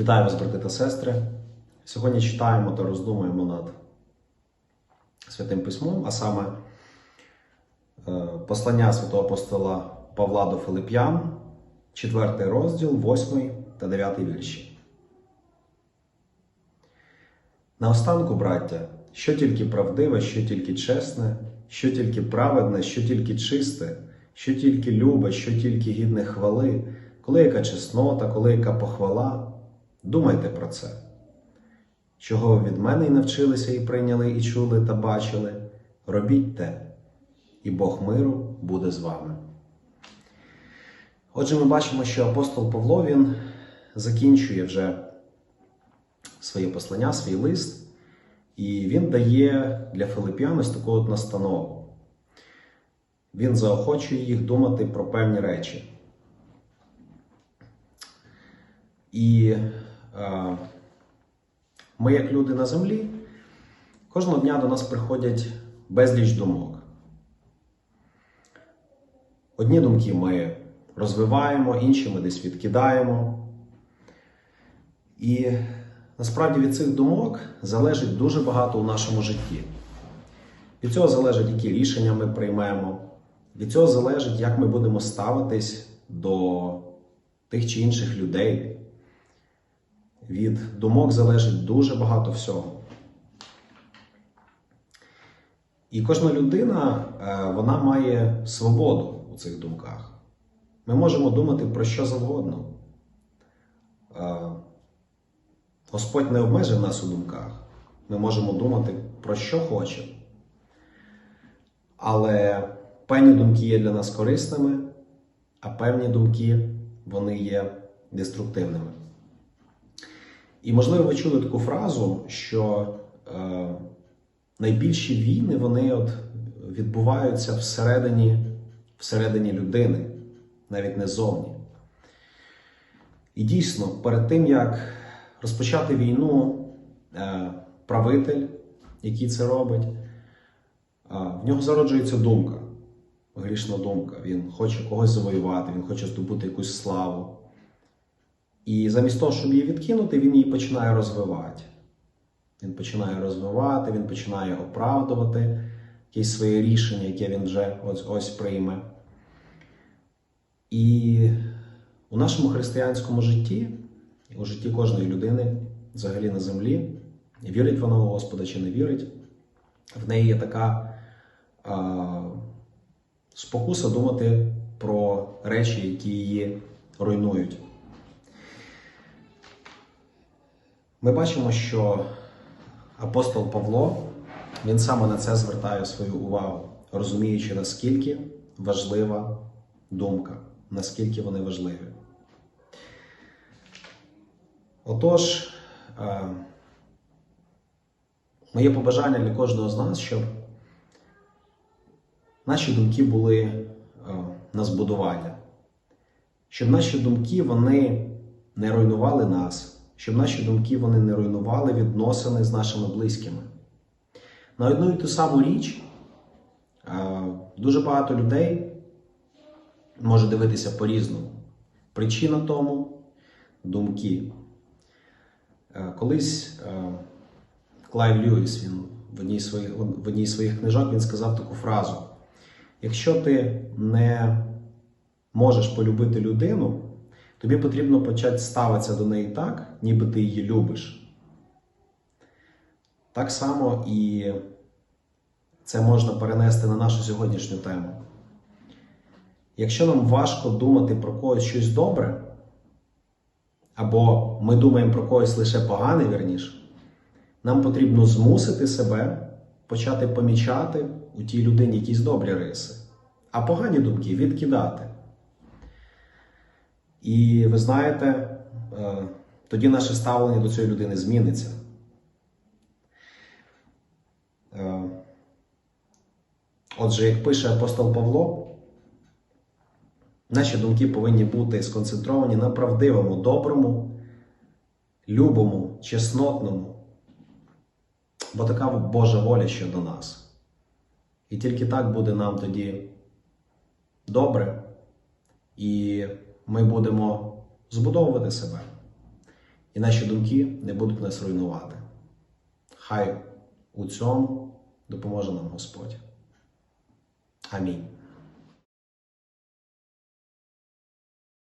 Вітаю вас, брати та сестри. Сьогодні читаємо та роздумуємо над Святим Письмом, а саме е, послання святого апостола Павла до Филип'ян, 4 розділ, 8 та 9 вірші. Наостанку, браття, що тільки правдиве, що тільки чесне, що тільки праведне, що тільки чисте, що тільки любе, що тільки гідне хвали, коли яка чеснота, коли яка похвала, думайте про це. Чого від мене і навчилися, і прийняли, і чули та бачили, робіть те, і Бог миру буде з вами. Отже, ми бачимо, що апостол Павло він закінчує вже своє послання, свій лист, і він дає для филип'ян ось таку от настанову. Він заохочує їх думати про певні речі. І ми, як люди на землі, кожного дня до нас приходять безліч думок. Одні думки ми розвиваємо, інші ми десь відкидаємо. І насправді від цих думок залежить дуже багато у нашому житті. Від цього залежить, які рішення ми приймемо, від цього залежить, як ми будемо ставитись до тих чи інших людей. Від думок залежить дуже багато всього. І кожна людина е, вона має свободу у цих думках. Ми можемо думати про що завгодно. Е, Господь не обмежив нас у думках. Ми можемо думати про що хочемо. Але певні думки є для нас корисними, а певні думки вони є деструктивними. І, можливо, ви чули таку фразу, що е, найбільші війни вони от відбуваються всередині, всередині людини, навіть не зовні. І дійсно, перед тим, як розпочати війну, е, правитель, який це робить, е, в нього зароджується думка, грішна думка. Він хоче когось завоювати, він хоче здобути якусь славу. І замість того, щоб її відкинути, він її починає розвивати. Він починає розвивати, він починає оправдувати якесь своє рішення, яке він вже ось ось прийме. І у нашому християнському житті, у житті кожної людини, взагалі на землі, вірить вона у Господа чи не вірить, в неї є така а, спокуса думати про речі, які її руйнують. Ми бачимо, що апостол Павло він саме на це звертає свою увагу, розуміючи, наскільки важлива думка, наскільки вони важливі. Отож, е, моє побажання для кожного з нас, щоб наші думки були е, на збудування, щоб наші думки вони не руйнували нас щоб наші думки вони не руйнували відносини з нашими близькими. На одну і ту саму річ дуже багато людей може дивитися по-різному. Причина тому думки. Колись Клайв Льюіс він в одній, своїх, в одній з своїх книжок він сказав таку фразу: якщо ти не можеш полюбити людину, Тобі потрібно почати ставитися до неї так, ніби ти її любиш. Так само і це можна перенести на нашу сьогоднішню тему. Якщо нам важко думати про когось щось добре, або ми думаємо про когось лише погане, вірніше, нам потрібно змусити себе почати помічати у тій людині якісь добрі риси, а погані думки відкидати. І ви знаєте, е, тоді наше ставлення до цієї людини зміниться. Е, отже, як пише апостол Павло, наші думки повинні бути сконцентровані на правдивому, доброму, любому, чеснотному, бо така Божа воля щодо нас. І тільки так буде нам тоді добре і ми будемо збудовувати себе. і наші думки не будуть нас руйнувати. Хай у цьому допоможе нам Господь. Амінь.